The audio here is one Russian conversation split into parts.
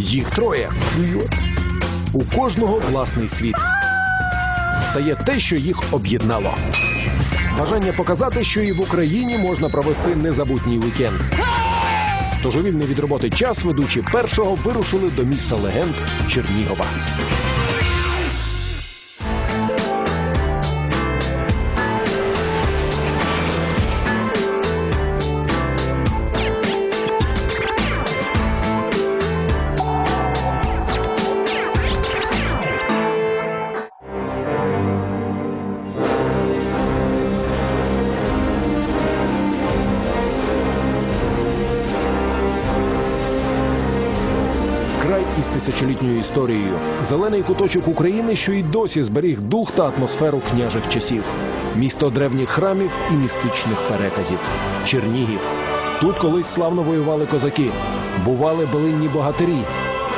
Їх троє. У кожного власний світ. Та є те, що їх об'єднало. Бажання показати, що і в Україні можна провести незабутній вікенд. Тож у вільний від роботи час ведучі першого вирушили до міста легенд Чернігова. Історією. Зелений куточок України, що й досі зберіг дух та атмосферу княжих часів. Місто древніх храмів і містичних переказів. Чернігів. Тут колись славно воювали козаки, бували белинні богатирі.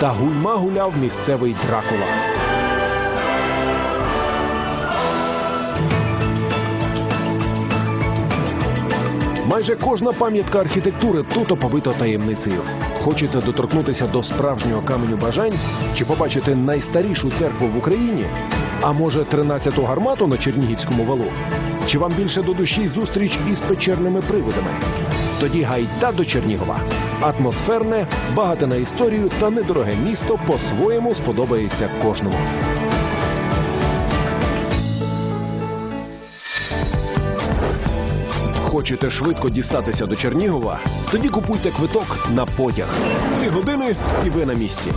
Та гульма гуляв місцевий Дракула. Майже кожна пам'ятка архітектури тут оповита таємницею. Хочете доторкнутися до справжнього каменю бажань чи побачити найстарішу церкву в Україні? А може, 13-ту гармату на Чернігівському валу? Чи вам більше до душі зустріч із печерними привидами? Тоді гайда до Чернігова. Атмосферне, багате на історію та недороге місто по-своєму сподобається кожному. Хочете швидко дістатися до Чернігова? Тоді купуйте квиток на потяг. Три години і ви на місці.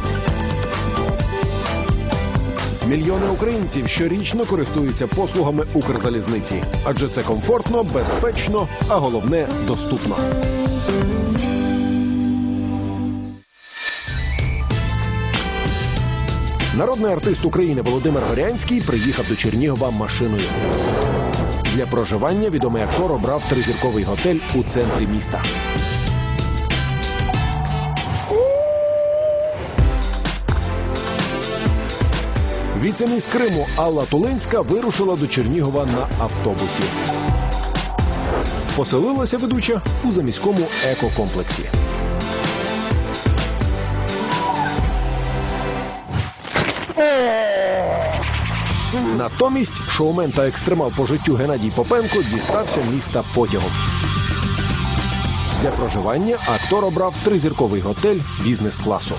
Мільйони українців щорічно користуються послугами Укрзалізниці, адже це комфортно, безпечно, а головне доступно. Народний артист України Володимир Горянський приїхав до Чернігова машиною. Для проживання відомий актор обрав тризірковий готель у центрі міста. Віцеміс Криму Алла Тулинська вирушила до Чернігова на автобусі. Поселилася ведуча у заміському екокомплексі. Натомість шоумен та екстремал по життю Геннадій Попенко дістався міста потягом. Для проживання актор обрав тризірковий готель бізнес-класу.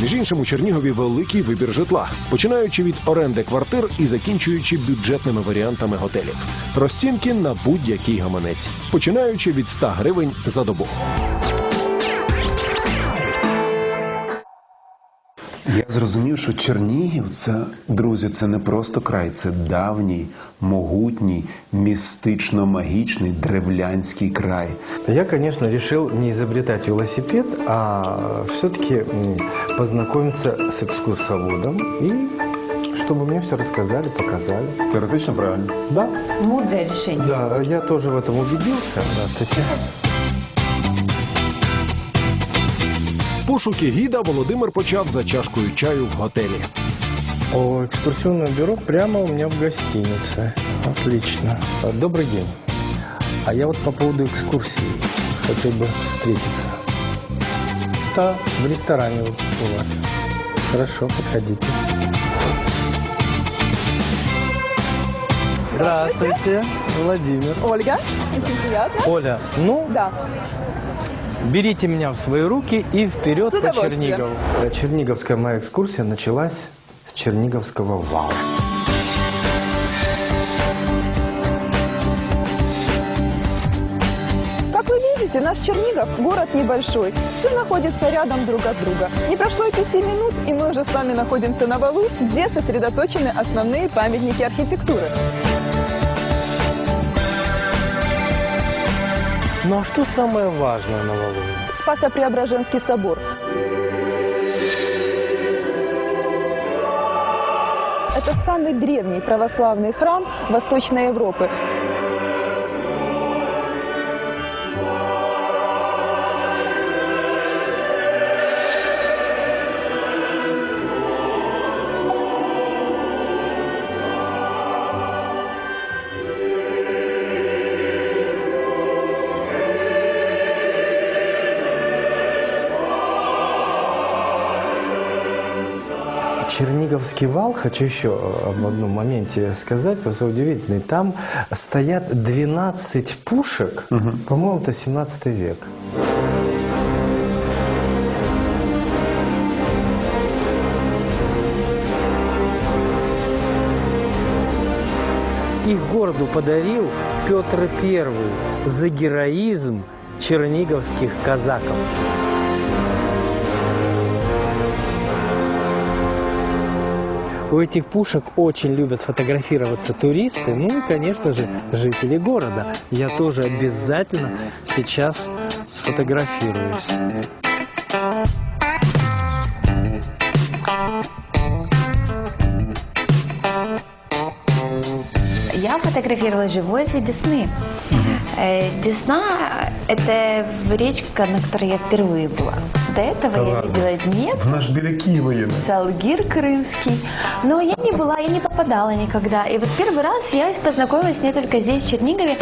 Між іншим, у Чернігові великий вибір житла, починаючи від оренди квартир і закінчуючи бюджетними варіантами готелів. Розцінки на будь-який гаманець, починаючи від 100 гривень за добу. Я зрозумів, що Чернігів це, друзі, це не просто край, це давній, могутній, містично-магічний древлянський край. Я, конечно, решил не изобретать велосипед, а все-таки познакомиться с экскурсоводом и чтобы мне все рассказали, показали. Теоретично правильно. Да, Мудрое решение. да, я тоже в этом убедился. Здравствуйте. Пошуки гіда Володимир почав за чашкою чаю в готелі. О, экскурсионное бюро прямо у меня в гостинице. Отлично. А, Добрый день. А я вот по поводу экскурсии хотел бы встретиться. Да, в ресторане вот у вас. Хорошо, подходите. Здравствуйте, Владимир. Ольга, очень приятно. Оля, ну, Да. Берите меня в свои руки и вперед по. Чернигову. Э, Черниговская моя экскурсия началась с Черниговского вала. Как вы видите, наш Чернигов – город небольшой. Все находится рядом друг от друга. Не прошло и пяти минут, и мы уже с вами находимся на валу, где сосредоточены основные памятники архитектуры. Ну а что самое важное на валу? Спасо-Преображенский собор. Это самый древний православный храм Восточной Европы. Черниговский вал, хочу еще об одном моменте сказать, просто удивительный. Там стоят 12 пушек, по-моему, это 17 век. Их городу подарил Петр I за героизм черниговских казаков. У этих пушек очень любят фотографироваться туристы, ну и, конечно же, жители города. Я тоже обязательно сейчас сфотографируюсь. Я фотографировала же возле Десны. Э, Десна – это речка, на которой я впервые была До этого я видела Днепр, Вона ж біля Києва є. Салгир Крымский. Но я не была, я не попадала никогда. И вот первый раз я познакомилась с ней только здесь, в Чернигове.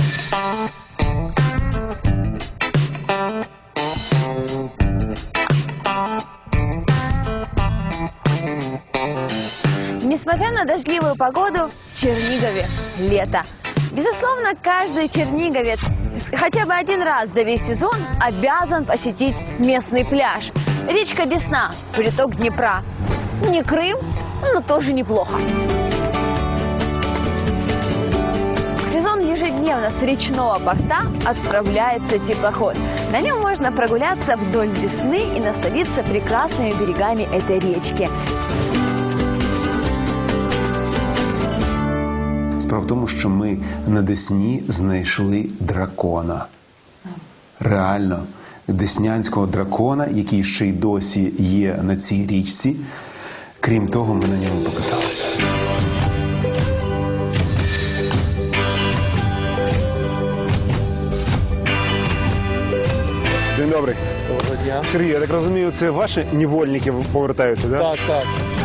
Несмотря на дождливую погоду, в Чернигове лето. Безусловно, каждый черниговец хотя бы один раз за весь сезон обязан посетить местный пляж. Речка Десна, приток Днепра. Не Крым, но тоже неплохо. В сезон ежедневно с речного порта отправляется теплоход. На нем можно прогуляться вдоль Десны и насладиться прекрасными берегами этой речки. Справа в тому, що ми на Десні знайшли дракона. Реально, деснянського дракона, який ще й досі є на цій річці. Крім того, ми на ньому покаталися. День добрий. Доброго дня. Сергій, я так розумію, це ваші невольники повертаються, да? Так, так.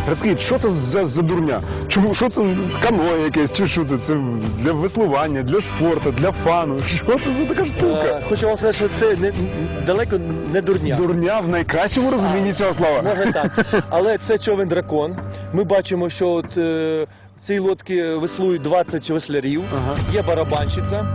Розкажіть, що це за, за дурня? Чому що це каное якесь? Чи що це? Це для веслування, для спорту, для фану? Що це за така штука? Е, Хочу вам сказати, що це не, далеко не дурня. Дурня в найкращому розумінні цього слова. Може так. Але це човен дракон. Ми бачимо, що от, е, в цій лодці веслують 20 веслярів, Ага. є барабанщиця.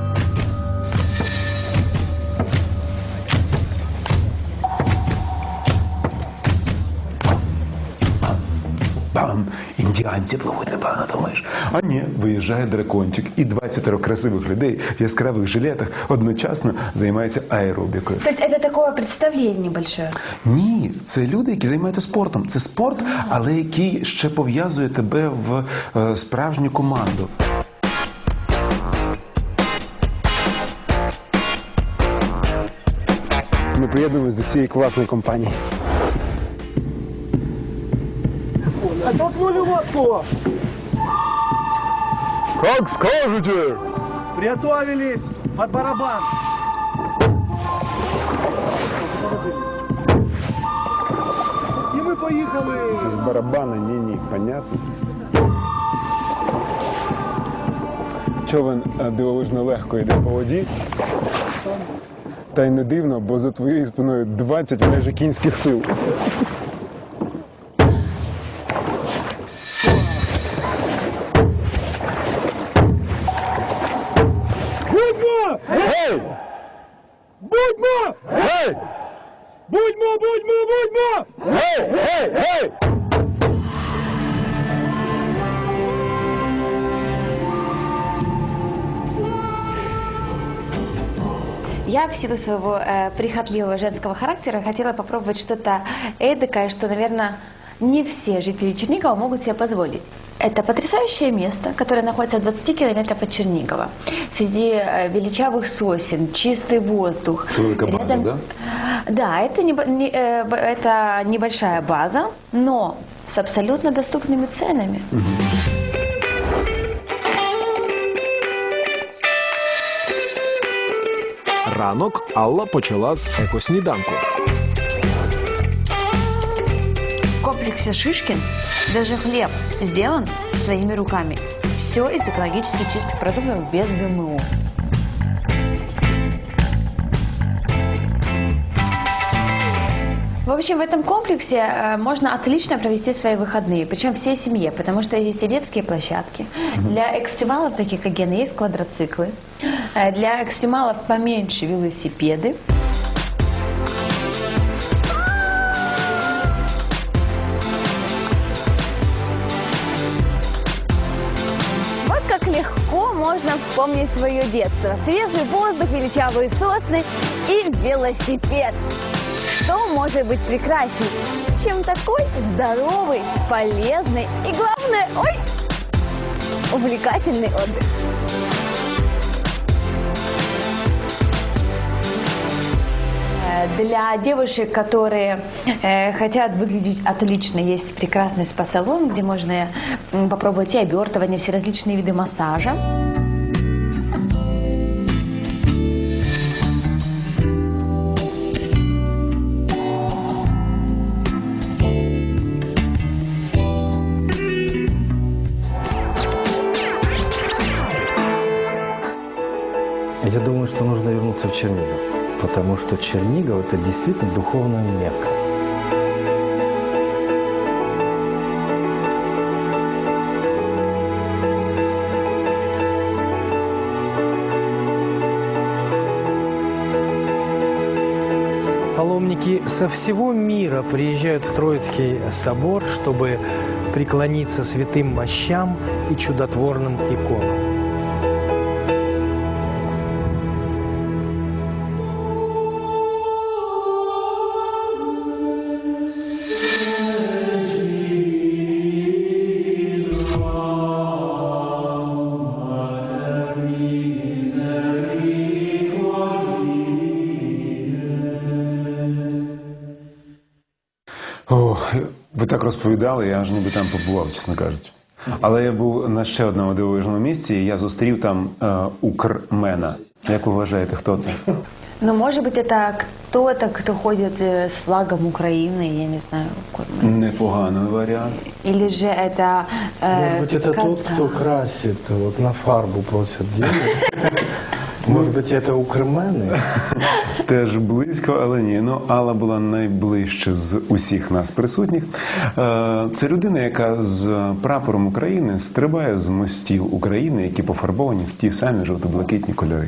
Бам! Індіанці пливуть, напевно, думаєш. А ні, виїжджає дракончик, і 20 красивих людей в яскравих жилетах одночасно займаються аеробікою. То есть это такое представление. Ні, це люди, які займаються спортом. Це спорт, але який ще пов'язує тебе в е, справжню команду. Ми приєднуємось до цієї класної компанії. Как скажете! Приготовились под барабан. І ми поїхали. З барабана ні-ні, понятно. Човен дивовижно легко йде по воді. Та й не дивно, бо за твоєю спиною 20 майже кінських сил. Силу своего э, прихотливого женского характера хотела попробовать что-то эдакое, что, наверное, не все жители Чернигова могут себе позволить. Это потрясающее место, которое находится в 20 километрах от Чернигова. Среди э, величавых сосен, чистый воздух. Великая база, да? Да, это, небо- не- э, это небольшая база, но с абсолютно доступными ценами. Ранок Алла почала з екосніданку. В комплексе Шишкин даже хлеб сделан своими руками. Все из экологически чистых продуктов без ГМО. В общем, в этом комплексе э, можно отлично провести свои выходные, причем всей семье, потому что есть и детские площадки. Для экстремалов, таких как Гена, есть квадроциклы. Э, Для экстремалов поменьше велосипеды. Вот как легко можно вспомнить свое детство. Свежий воздух, величавые сосны и велосипед. Что может быть прекрасней, чем такой здоровый, полезный и, главное, ой, увлекательный отдых? Для девушек, которые э, хотят выглядеть отлично, есть прекрасный спа-салон, где можно попробовать и обертывание, все различные виды массажа. Что Чернигов – это действительно духовная мекка. Паломники со всего мира приезжают в Троицкий собор, чтобы преклониться святым мощам и чудотворным иконам. О, ви так розповідали, я аж ніби там побував, чесно кажучи. Але я був на ще одному дивовижному місці, і я зустрів там е, укрмена. Як ви вважаєте, хто це? Но, может быть, это кто-то, кто ходит э, с флагом Украины, я не знаю, какой- Непоганий варіант. или же это... э, Может быть, это тот, казах. кто красит, вот на фарбу просят денег. Может быть, это укрмены? Теж близько, але ні. Ну, Алла була найближче з усіх нас присутніх. Е, Це людина, яка з прапором України стрибає з мостів України, які пофарбовані в ті самі жовто-блакитні кольори.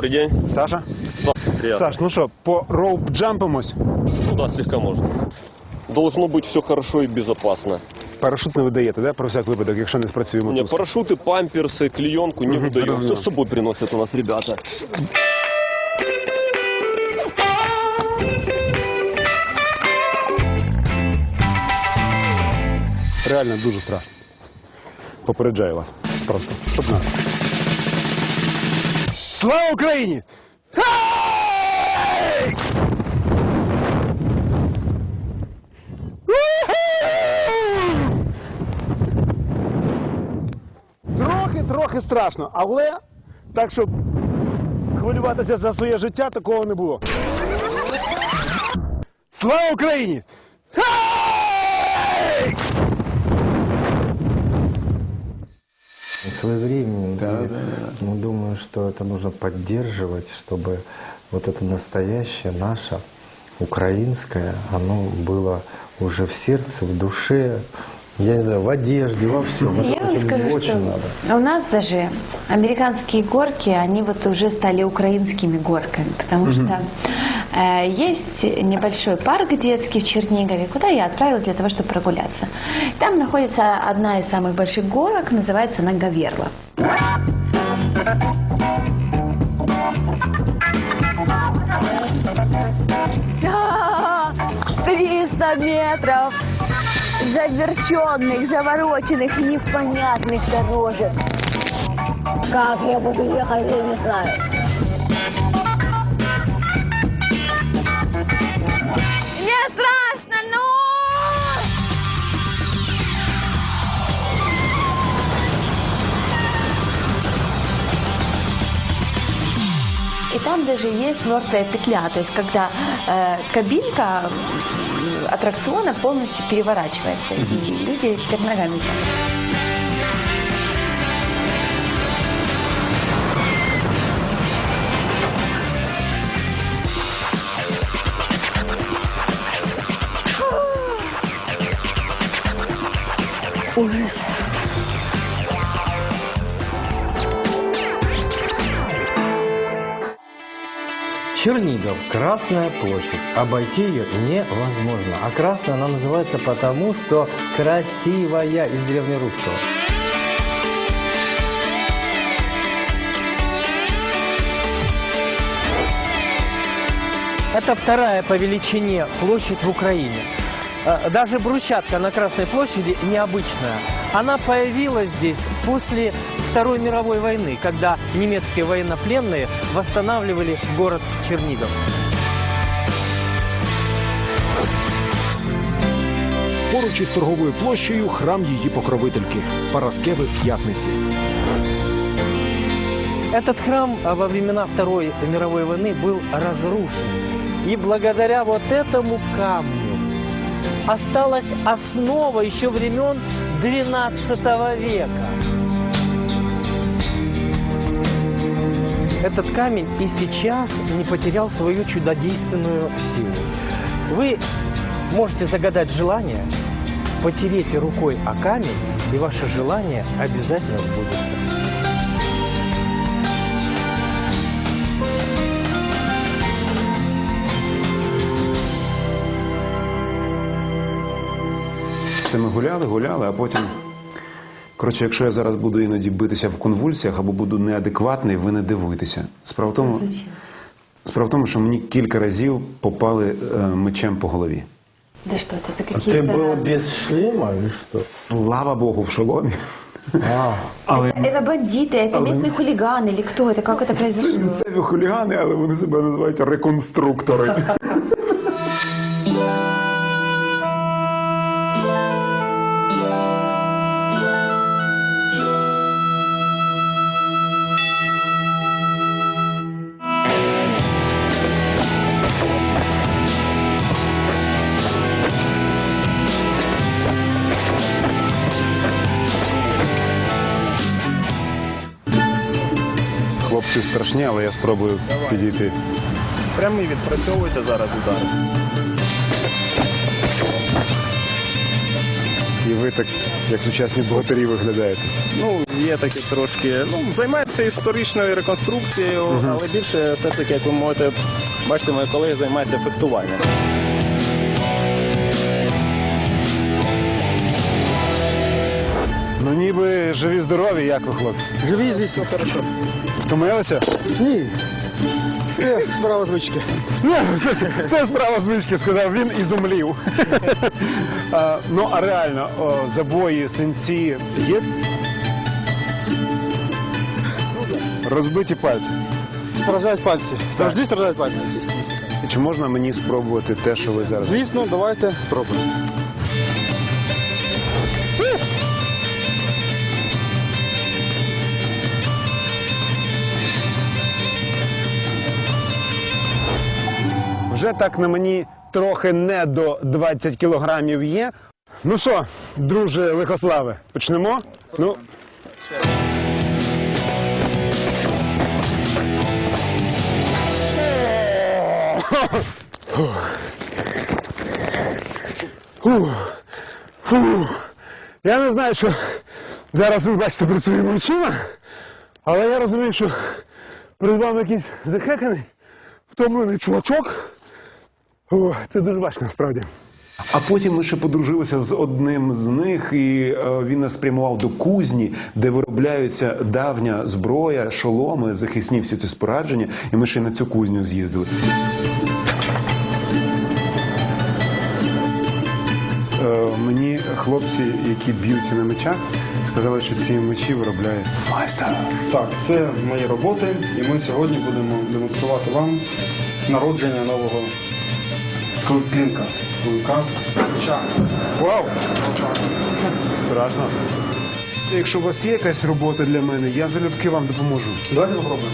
Добрый день. Саша? Са- Приятно. Саш, ну що, по роуп-джампимось? Ну да, слегка можно. Должно быть все хорошо и безопасно. Парашут не видаєте, да? Про всяк випадок, якщо не спрацює Не, мотузка. парашюты, памперсы, клеенку не выдаем. Все разумел. с собой приносят у нас ребята. Реально дуже страшно. Попереджаю вас. Просто. Щоб знати. Слава Україні! Трохи, трохи страшно, але так, щоб хвилюватися за своє життя, такого не було. Слава Україні! Своевременно. Да, Ну, думаю, что это нужно поддерживать, чтобы вот это настоящее, наше, украинское, оно было уже в сердце, в душе, я не знаю, в одежде, во всем. Я вам скажу, очень что надо. у нас даже американские горки, они вот уже стали украинскими горками, потому что э, есть небольшой парк детский в Чернигове, куда я отправилась для того, чтобы прогуляться. Там находится одна из самых больших горок, называется Наговерло. А, 300 метров заверченных, завороченных, непонятных дорожек. Как я буду ехать, я не знаю. Мне страшно, ну! И там даже есть мертвая петля, то есть когда кабинка м, аттракциона полностью переворачивается, и люди вверх ногами сидят. Ужас. Чернигов, Красная площадь. Обойти ее невозможно. А красная она называется потому, что красивая из древнерусского. Это вторая по величине площадь в Украине. Э, Даже брусчатка на Красной площади необычная. Она появилась здесь после Второй мировой войны, когда немецкие военнопленные восстанавливали город Чернигов. Поруч із торговою площею храм її покровительки Параскеви П'ятниці. Этот храм а, во времена Второй мировой войны был разрушен. И благодаря вот этому камню осталась основа еще времен XII века. Этот камень и сейчас не потерял свою чудодейственную силу. Вы можете загадать желание, потереть рукой о камень, и ваше желание обязательно сбудется. Це ми гуляли, гуляли, а потім. Коротше, якщо я зараз буду іноді битися в конвульсіях або буду неадекватний, ви не дивуйтеся. Справа в тому, справа в тому, що мені кілька разів попали е, мечем по голові. Да что это, это Ты какие-то... был без шлема или что? Слава Богу, в шоломі. А, Але Это бандиты, это местные хулиганы или кто это, как это це ж произошло? місцеві хулігани, але вони себе називають реконструктори. Хлопці страшні, але я спробую підійти. Прямий відпрацьовуйте зараз удари. І ви так, як сучасні богатирі, виглядаєте. Ну, є такі трошки. Ну, займається історичною реконструкцією, але більше все-таки, як ви можете бачити, мої колеги займаються фехтуванням. Ну ніби живі здорові, як ви, хлопці? Живі, звісно, хорошо. Втомилися? Ні. Це справа звички. Це, це справа звички, сказав він і зумлів. а, ну, а реально, о, забої, синці є? Розбиті пальці. Страждають пальці. Завжди страждають пальці. Чи можна мені спробувати те, що ви зараз? Звісно, давайте спробуємо. Вже так на мені трохи не до 20 кілограмів є. Ну що, друже Лихославе, почнемо? Ну. Я не знаю, що зараз ви бачите своїми очима, але я розумію, що перед вами якийсь захеканий, втомлений чувачок. О, це дуже важко насправді. А потім ми ще подружилися з одним з них, і е, він нас спрямував до кузні, де виробляються давня зброя, шоломи, захисні всі ці спорадження. І ми ще й на цю кузню з'їздили. Е, мені хлопці, які б'ються на мечах, сказали, що ці мечі виробляє майстер. Так, це мої роботи, і ми сьогодні будемо демонструвати вам народження нового Крупинка. Кулька. Вау! Страшно. Якщо у вас є якась робота для мене, я залюбки вам допоможу. Давайте попробуємо.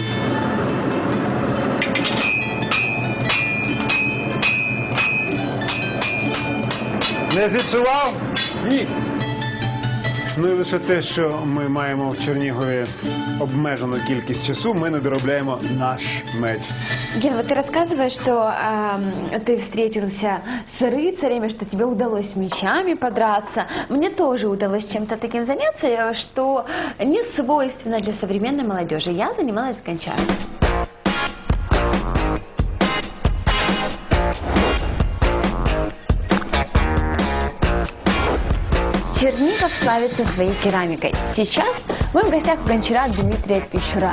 Не зіпсував? Ні. Ну і лише те, що ми маємо в Чернігові обмежену кількість часу, ми не доробляємо наш меч. Ген, вот ты рассказываешь, что ам, ты встретился с рыцарями, что тебе удалось мечами подраться. Мне тоже удалось чем-то таким заняться, э, что не свойственно для современной молодежи. Я занималась гончаром. Чернигов славится своей керамикой. Сейчас мы в гостях у гончара Дмитрия Пищура.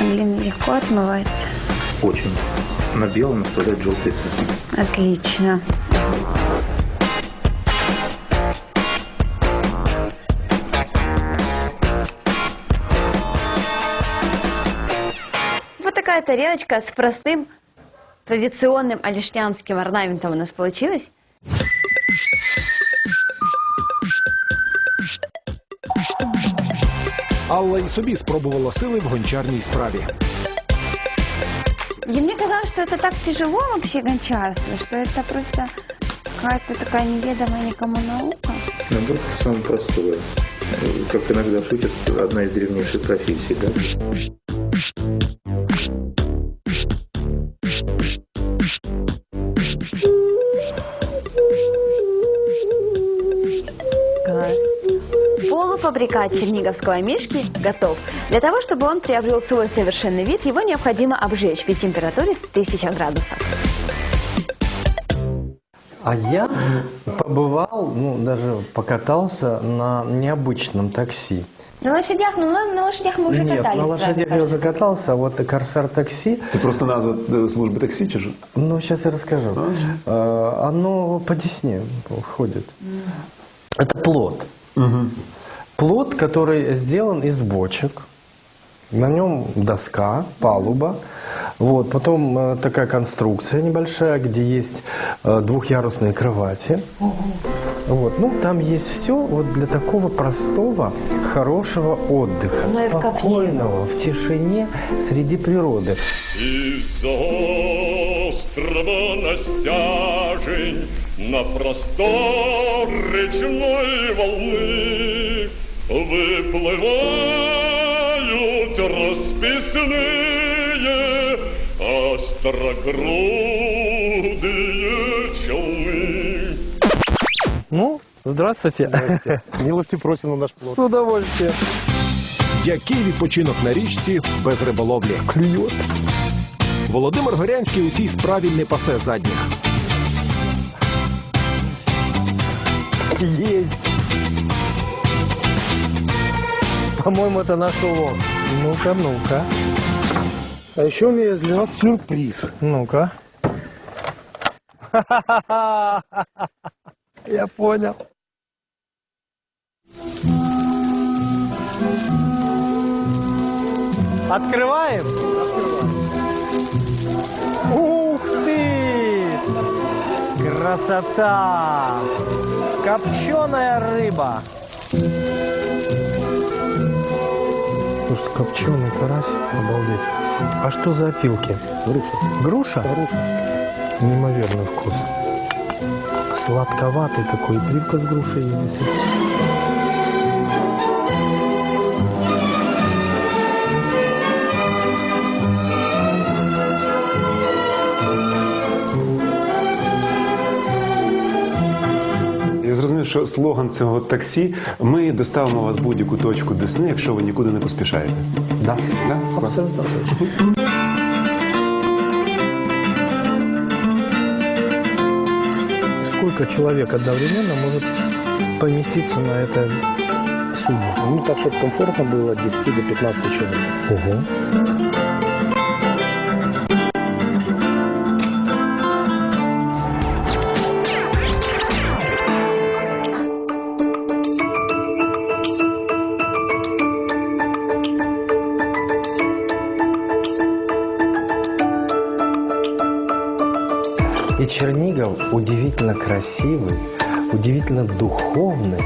Блин, легко отмывается. Очень. На белом оставляет желтый цвет. Отлично. Вот такая тарелочка с простым традиционным алишнянским орнаментом у нас получилась. Алла і собі спробувала сили в гончарній справі. И мне казалось, что это так тяжело вообще гончарство, что это просто какая-то такая неведомая никому наука. Наоборот, самое простое. Э, Как иногда шутят, одна из древнейших профессий, да? Класс. Полуфабрикат черниговского мишки готов. Для того, чтобы он приобрел свой совершенный вид, его необходимо обжечь при температуре 1000 градусов. А я побывал, ну, даже покатался на необычном такси. На лошадях, ну на, на лошадях мы уже Нет, катались. на с вами, лошадях я закатался, а вот корсар такси, Це просто назва е, служби таксі, чи ж? ну, сейчас я расскажу. Э, Оно по Десне ходит. Это плод. Плод, который сделан из бочек. На нем доска, палуба. Вот. Потом э, такая конструкция небольшая, где есть э, двухъярусные кровати. Вот. Ну, там есть все вот для такого простого, хорошего отдыха. Копье. спокойного, в тишине, среди природы. Из-за острова на стяжень, на простор речной волны выплывают расписные острогрудые челны. Ну, здравствуйте. Милості просимо на наш плод. С удовольствием. Який відпочинок на річці без риболовлі? Клює. Володимир Горянський у цій справі не пасе задніх. Есть. По-моему, это наш улов. Ну-ка, ну-ка. А ще у мене для вас сюрприз. Ну-ка. Я понял. Открываем? Ух ты! Красота! Копченая рыба. Слушай, копченый карась, обалдеть. А что за опилки? Груша. Груша? Груша. Неимоверный вкус. Сладковатый такой, и привкус груши есть. Що слоган цього таксі ми доставимо вас будь-яку точку Десни, якщо ви нікуди не поспішаєте. Да. Да? Абсолютно. Сколько человек одновременно может поместиться на этой судне? Ну так, щоб комфортно було від 10 до 15 чоловік. Ого. удивительно красивый, удивительно духовный,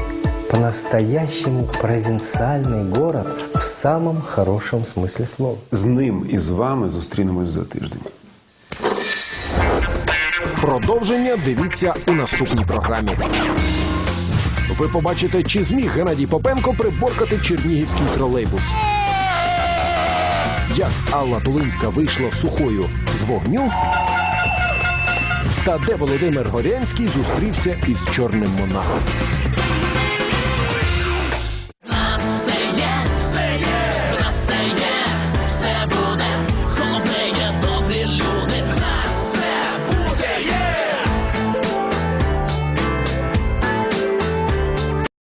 по-настоящему провинциальный город в самом хорошем смысле слова. З ним і з вами зустрінемось за тиждень. Продовження дивіться у наступній програмі. Ви побачите, чи зміг Геннадій Попенко приборкати чернігівський тролейбус. Як Алла Тулинська вийшла сухою з вогню. Та де Володимир Горянський зустрівся із чорним монахом.